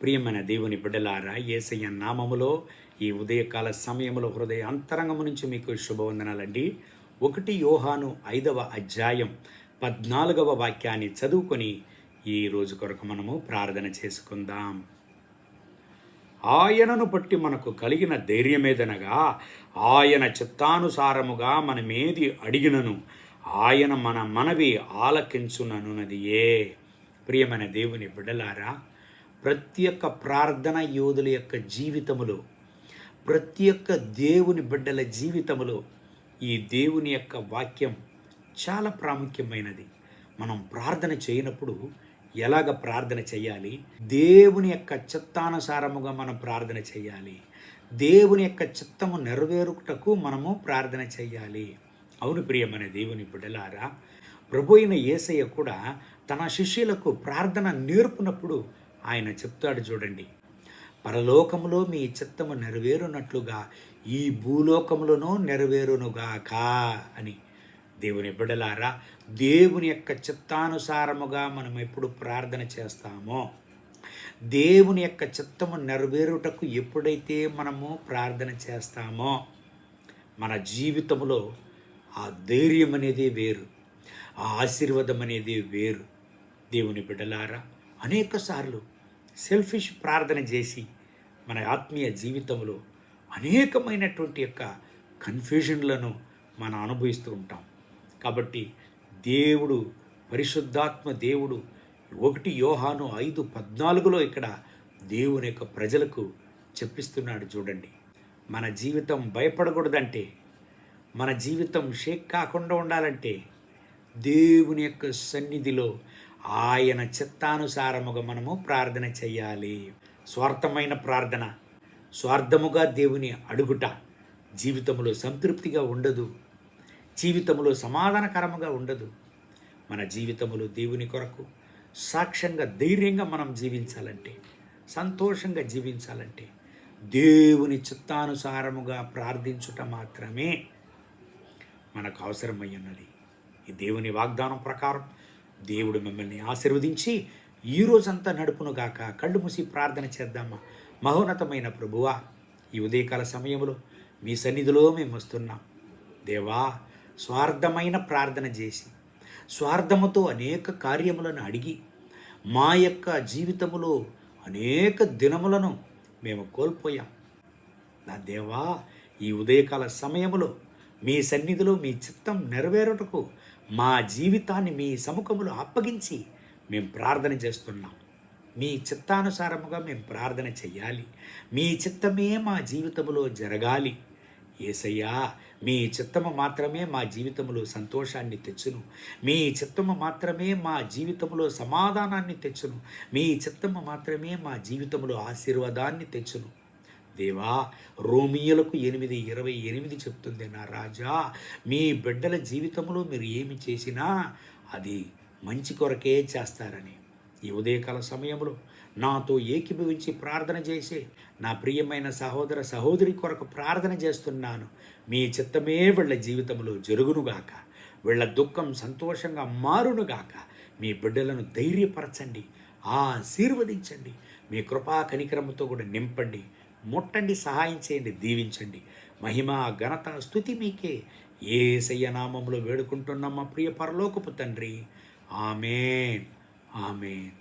ప్రియమైన దేవుని బిడ్డలారా ఏసయ్య నామములో ఈ ఉదయకాల సమయంలో హృదయ అంతరంగము నుంచి మీకు శుభవందనాలండి. ఒకటి యోహాను ఐదవ అధ్యాయం పద్నాలుగవ వాక్యాన్ని చదువుకొని ఈ రోజు కొరకు మనము ప్రార్థన చేసుకుందాం. ఆయనను బట్టి మనకు కలిగిన ధైర్యమేదనగా ఆయన చిత్తానుసారముగా మనమేది అడిగినను ఆయన మన మనవి ఆలకించుననున్నది ఏ ప్రియమైన దేవుని బిడ్డలారా ప్రతి ఒక్క ప్రార్థన యోధుల యొక్క జీవితములో ప్రతి ఒక్క దేవుని బిడ్డల జీవితములో ఈ దేవుని యొక్క వాక్యం చాలా ప్రాముఖ్యమైనది. మనం ప్రార్థన చేయనప్పుడు ఎలాగ ప్రార్థన చేయాలి? దేవుని యొక్క చిత్తానుసారముగా మనం ప్రార్థన చేయాలి. దేవుని యొక్క చిత్తము నెరవేరుటకు మనము ప్రార్థన చేయాలి. అవును ప్రియమైన దేవుని బిడ్డలారా ప్రభు అయిన యేసయ్య కూడా తన శిష్యులకు ప్రార్థన నేర్పునప్పుడు ఆయన చెప్తాడు చూడండి. పరలోకములో మీ చిత్తము నెరవేరునట్లుగా ఈ భూలోకములను నెరవేరునుగాక అని. దేవుని బిడలారా దేవుని యొక్క చిత్తానుసారముగా మనం ఎప్పుడు ప్రార్థన చేస్తామో దేవుని యొక్క చిత్తము నెరవేరుటకు ఎప్పుడైతే మనము ప్రార్థన చేస్తామో మన జీవితంలో ఆ ధైర్యం అనేది వేరు ఆ ఆశీర్వాదం అనేది వేరు. దేవుని బిడ్డలారా అనేక సార్లు సెల్ఫిష్ ప్రార్థన చేసి మన ఆత్మీయ జీవితంలో అనేకమైనటువంటి యొక్క కన్ఫ్యూజన్లను మనం అనుభవిస్తూ ఉంటాం. కాబట్టి దేవుడు పరిశుద్ధాత్మ దేవుడు ఒకటి యోహాను ఐదు పద్నాలుగులో ఇక్కడ దేవుని యొక్క ప్రజలకు చెప్పిస్తున్నాడు చూడండి. మన జీవితం భయపడకూడదంటే మన జీవితం షేక్ కాకుండా ఉండాలంటే దేవుని యొక్క సన్నిధిలో ఆయన చిత్తానుసారముగా మనము ప్రార్థన చేయాలి స్వార్థమైన ప్రార్థన స్వార్థముగా దేవుని అడుగుట జీవితంలో సంతృప్తిగా ఉండదు. జీవితంలో సమాధానకరముగా ఉండదు. మన జీవితంలో దేవుని కొరకు సాక్ష్యంగా ధైర్యంగా మనం జీవించాలంటే సంతోషంగా జీవించాలంటే దేవుని చిత్తానుసారముగా ప్రార్థించుట మాత్రమే మనకు అవసరమై ఉన్నది. ఈ దేవుని వాగ్దానం ప్రకారం దేవుడు మిమ్మల్ని ఆశీర్వదించి ఈ రోజంతా నడుపునుగాక కళ్ళు మూసి ప్రార్థన చేద్దామా? మహోన్నతమైన ప్రభువా ఈ ఉదయకాల సమయంలో మీ సన్నిధిలో మేము వస్తున్నాం. దేవా స్వార్థమైన ప్రార్థన చేసి స్వార్థముతో అనేక కార్యములను అడిగి మా యొక్క జీవితములో అనేక దినములను మేము కోల్పోయాం. నా దేవా ఈ ఉదయకాల సమయములో మీ సన్నిధిలో మీ చిత్తం నెరవేరుటకు మా జీవితాన్ని మీ సముఖములు అప్పగించి మేము ప్రార్థన చేస్తున్నాం. మీ చిత్తానుసారముగా మేము ప్రార్థన చెయ్యాలి. మీ చిత్తమే మా జీవితంలో జరగాలి. ఏసయ్యా మీ చిత్తము మాత్రమే మా జీవితంలో సంతోషాన్ని తెచ్చును. మీ చిత్తము మాత్రమే మా జీవితంలో సమాధానాన్ని తెచ్చును. మీ చిత్తము మాత్రమే మా జీవితంలో ఆశీర్వాదాన్ని తెచ్చును. దేవా రోమియోలకు ఎనిమిది ఇరవై ఎనిమిది చెప్తుంది నా రాజా. మీ బిడ్డల జీవితంలో మీరు ఏమి చేసినా అది మంచి కొరకే చేస్తారని. ఈ ఉదయకాల సమయంలో నాతో ఏకీభవించి ప్రార్థన చేసే నా ప్రియమైన సహోదర సహోదరి కొరకు ప్రార్థన చేస్తున్నాను. మీ చిత్తమే వీళ్ళ జీవితంలో జరుగునుగాక. వీళ్ళ దుఃఖం సంతోషంగా మారునుగాక. మీ బిడ్డలను ధైర్యపరచండి ఆశీర్వదించండి. మీ కృపా కనికరముతో కూడా నింపండి. ముట్టండి సహాయం చేయండి దీవించండి. మహిమ ఘనత స్థుతి మీకే. ఏ నామంలో వేడుకుంటున్నాం మా ప్రియ పరలోకపు తండ్రి. ఆమెన్. ఆమెన్.